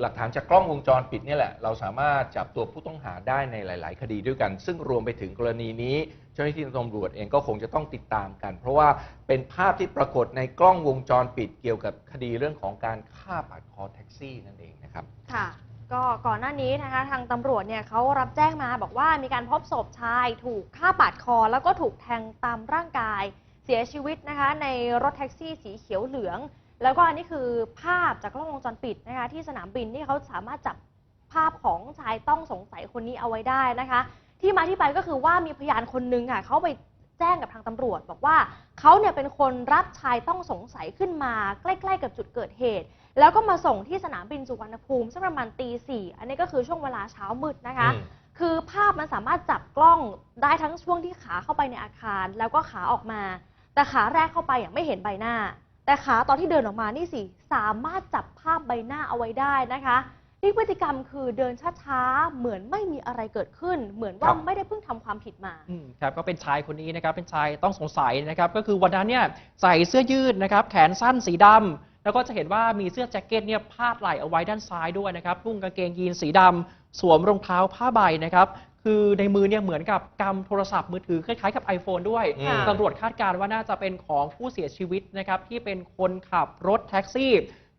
หลักฐานจากกล้องวงจรปิดเนี่ยแหละ เราสามารถจับตัวผู้ต้องหาได้ในหลาย ๆ คดีด้วยกัน ซึ่งรวมไปถึงกรณีนี้ เจ้าหน้าที่ตำรวจเองก็คงจะต้องติดตามกัน เพราะว่าเป็นภาพที่ปรากฏในกล้องวงจรปิดเกี่ยวกับคดีเรื่องของการฆ่าปาดคอแท็กซี่นั่นเองนะครับ ค่ะ ก็ก่อนหน้านี้นะคะทางตำรวจเนี่ยเขารับแจ้งมาบอกว่ามีการพบศพชายถูกฆ่าปาดคอ แล้วก็ถูกแทงตามร่างกายเสียชีวิตนะคะในรถแท็กซี่สีเขียวเหลือง แล้วก็อันนี้คือภาพจากกล้องวงจรปิดนะคะ ที่สนามบินที่เขาสามารถจับภาพของชายต้องสงสัยคนนี้เอาไว้ได้นะคะ ที่มาที่ไปก็คือว่ามีพยานคนนึงค่ะเขาไปแจ้งกับทางตำรวจ บอกว่าเขาเนี่ยเป็นคนรับชายต้องสงสัยขึ้นมาใกล้ ๆ กับจุดเกิดเหตุ แล้วก็มาส่งที่สนามบินสุวรรณภูมิสักประมาณตีสี่อันนี้ก็คือช่วงเวลาเช้ามืดนะคะอืมคือภาพมันสามารถจับกล้องได้ทั้งช่วงที่ขาเข้าไปในอาคาร แล้วก็ขาออกมา แต่ขาแรกเข้าไปอย่างไม่เห็นใบหน้า แต่ขาตอนที่เดินออกมานี่สิสามารถจับภาพใบหน้าเอาไว้ได้นะคะนี่พฤติกรรมคือเดินช้าๆ เหมือนไม่มีอะไรเกิดขึ้น เหมือนว่าครับไม่ได้เพิ่งทำความผิดมาอืมครับก็เป็นชายคนนี้นะครับเป็นชายต้องสงสัยนะครับก็คือวันนั้นเนี่ยใส่เสื้อยืดนะครับแขนสั้นสีดำ แล้วก็จะเห็นว่ามีเสื้อแจ็คเก็ตเนี่ยพาดไหล่เอาไว้ด้านซ้ายด้วยนะครับนุ่งกางเกงยีนสีดำสวมรองเท้าผ้าใบนะครับคือในมือเนี่ยเหมือนกับกำโทรศัพท์มือถือคล้ายๆกับ iPhone ด้วยอืมตำรวจคาดการณ์ว่าน่าจะเป็นของผู้เสียชีวิตนะครับที่เป็นคนขับรถแท็กซี่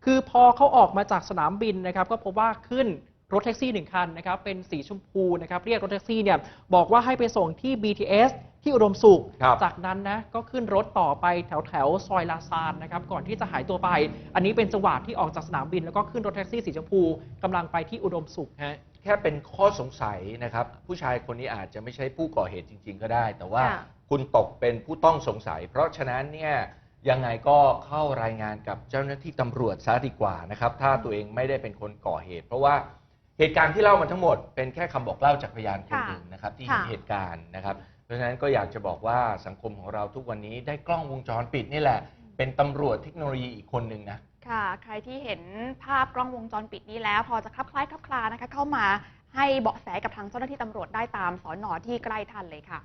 คือพอเขาออกมาจากสนามบินนะครับก็พบว่าขึ้น รถแท็กซี่หนึ่งคันนะครับเป็นสีชมพูนะครับเรียกรถแท็กซี่เนี่ยบอกว่าให้ไปส่งที่ BTS ที่อุดมสุข ครับ จากนั้นนะก็ขึ้นรถต่อไปแถวแถวๆซอยลาซานนะครับก่อนที่จะหายตัวไป อันนี้เป็นจังหวะที่ออกจากสนามบิน แล้วก็ขึ้นรถแท็กซี่สีชมพูกำลังไปที่อุดมสุขฮะ แค่เป็นข้อสงสัยนะครับ ผู้ชายคนนี้อาจจะไม่ใช่ผู้ก่อเหตุจริง ๆ ก็ได้ แต่ว่าค่ะ คุณตกเป็นผู้ต้องสงสัย เพราะฉะนั้นเนี่ยยังไงก็เข้ารายงานกับเจ้าหน้าที่ตำรวจซะดีกว่านะครับ ถ้าตัวเองไม่ได้เป็นคนก่อเหตุ เพราะว่า เหตุการณ์ที่เล่ามาทั้งหมดเป็นแค่คำบอกเล่าจากพยานคนค่ะหนึ่งนะครับที่เห็นค่ะ เหตุการณ์นะครับ เพราะฉะนั้นก็อยากจะบอกว่าสังคมของเราทุกวันนี้ได้กล้องวงจรปิดนี่แหละ เป็นตำรวจเทคโนโลยีอีกคนหนึ่งนะ ค่ะ ใครที่เห็นภาพกล้องวงจรปิดนี้แล้ว พอจะคลับคล้ายคลับคลานะคะ เข้ามาให้เบาะแสกับทางเจ้าหน้าที่ตำรวจได้ตามสอนอที่ใกล้ท่านเลยค่ะ